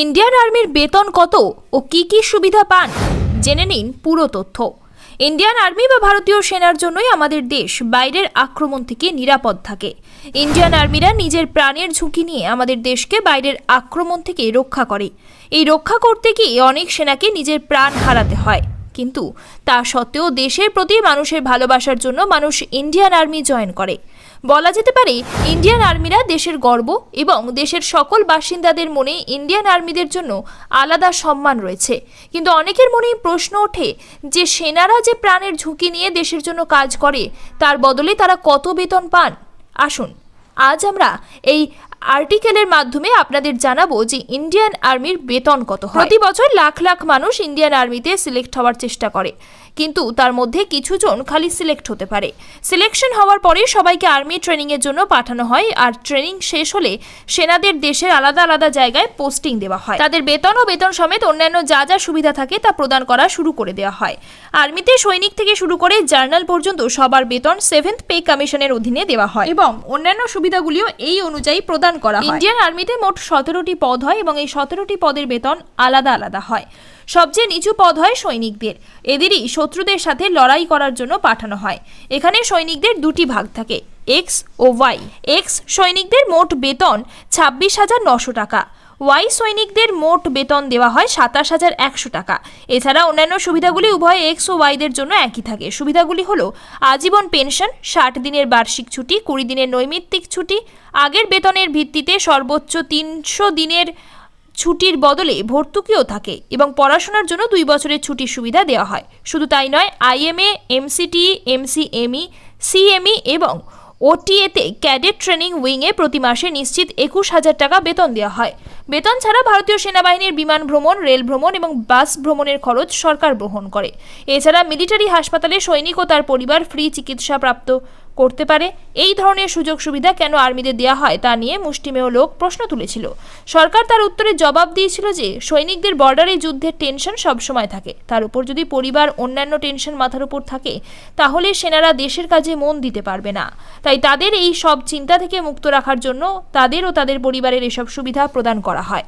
Indian আর্মির বেতন কত ও কি কি সুবিধা পান? জেনে নিন পুরো তথ্য। ইন্ডিয়ান আর্মি বা ভারতীয় সেনার জন্যই আমাদের দেশ বাইরের আক্রমণ থেকে নিরাপদ থাকে। ইন্ডিয়ান আর্মিরা নিজের প্রাণের ঝুঁকি নিয়ে আমাদের দেশকে বাইরের আক্রমণ থেকে রক্ষা করে। এই রক্ষা করতে গিয়ে অনেক সেনাকে নিজের প্রাণ হারাতে হয়। কিন্তু তা সত্ত্বেও দেশের প্রতি মানুষের ভালোবাসার জন্য মানুষ ইন্ডিয়ান আর্মি জয়েন করে। বলা যেতে পারে, ইন্ডিয়ান আর্মিরা দেশের গর্ব এবং দেশের সকল বাসিন্দাদের মনে ইন্ডিয়ান আর্মিদের জন্য আলাদা সম্মান রয়েছে। কিন্তু অনেকের মনেই প্রশ্ন ওঠে যে সেনারা যে প্রাণের ঝুঁকি নিয়ে দেশের জন্য কাজ করে, তার বদলে তারা কত বেতন পান? আসুন, আজ আমরা এই আর্টিকেলের মাধ্যমে আপনাদের জানাব যে ইন্ডিয়ান আর্মির বেতন কত প্রতি বছর লাখ লাখ মানুষ ইন্ডিয়ান আর্মিতে সিলেক্ট হওয়ার চেষ্টা করে। কিন্তু তার মধ্যে কিছু জন খালি সিলেক্ট হতে পারে। সিলেকশন হওয়ার পরে সবাইকে আর্মি ট্রেনিংয়ের জন্য পাঠানো হয় আর ট্রেনিং শেষ হলে সেনাদের দেশের আলাদা আলাদা জায়গায় পোস্টিং দেওয়া হয়। তাদের বেতন ও বেতন সমেত অন্যান্য যা যা সুবিধা থাকে তা প্রদান করা শুরু করে দেওয়া হয়। আর্মিতে সৈনিক থেকে শুরু করে জার্নাল পর্যন্ত সবার বেতন সেভেন্থ পে কমিশনের অধীনে দেওয়া হয়। এবং অন্যান্য সুবিধাগুলিও এই অনুযায়ী প্রদান করা হয়। ইন্ডিয়ান আর্মিতে মোট সতেরোটি পদ হয় এবং এই সতেরোটি পদের বেতন আলাদা আলাদা হয়। সবচেয়ে নিচু পদ হয় সৈনিকদের। এদেরই শত্রুদের সাথে লড়াই করার জন্য পাঠানো হয়। এখানে সৈনিকদের দুটি ভাগ থাকে, এক্স ও ওয়াই। এক্স সৈনিকদের মোট বেতন ছাব্বিশ হাজার নশো টাকা। ওয়াই সৈনিকদের মোট বেতন দেওয়া হয় সাতাশ হাজার একশো টাকা। এছাড়া অন্যান্য সুবিধাগুলি উভয় এক্স ও ওয়াইদের জন্য একই থাকে। সুবিধাগুলি হলো আজীবন পেনশন, ষাট দিনের বার্ষিক ছুটি, কুড়ি দিনের নৈমিত্তিক ছুটি, আগের বেতনের ভিত্তিতে সর্বোচ্চ তিনশো দিনের ছুটির বদলে ভর্তুকিও থাকে এবং পড়াশোনার জন্য দুই বছরের ছুটির সুবিধা দেওয়া হয়। শুধু তাই নয় আইএমএ এমসিটি এমসিএমই সিএমই এবং ওটিএতে ক্যাডেট ট্রেনিং উইংয়ে প্রতি মাসে নিশ্চিত একুশ হাজার টাকা বেতন দেওয়া হয়। বেতন ছাড়া ভারতীয় সেনাবাহিনীর বিমান ভ্রমণ, রেল ভ্রমণ এবং বাস ভ্রমণের খরচ সরকার বহন করে। এছাড়া মিলিটারি হাসপাতালে সৈনিক ও তার পরিবার ফ্রি চিকিৎসা প্রাপ্ত করতে পারে। এই ধরনের সুযোগ সুবিধা কেন আর্মিদের দেওয়া হয় তা নিয়ে মুষ্টিমেয় লোক প্রশ্ন তুলেছিল। সরকার তার উত্তরে জবাব দিয়েছিল যে, সৈনিকদের বর্ডারে যুদ্ধের টেনশন সবসময় থাকে। তার উপর যদি পরিবার অন্যান্য টেনশন মাথার উপর থাকে, তাহলে সেনারা দেশের কাজে মন দিতে পারবে না। তাই তাদের এই সব চিন্তা থেকে মুক্ত রাখার জন্য তাদের ও তাদের পরিবারের এসব সুবিধা প্রদান করা হয়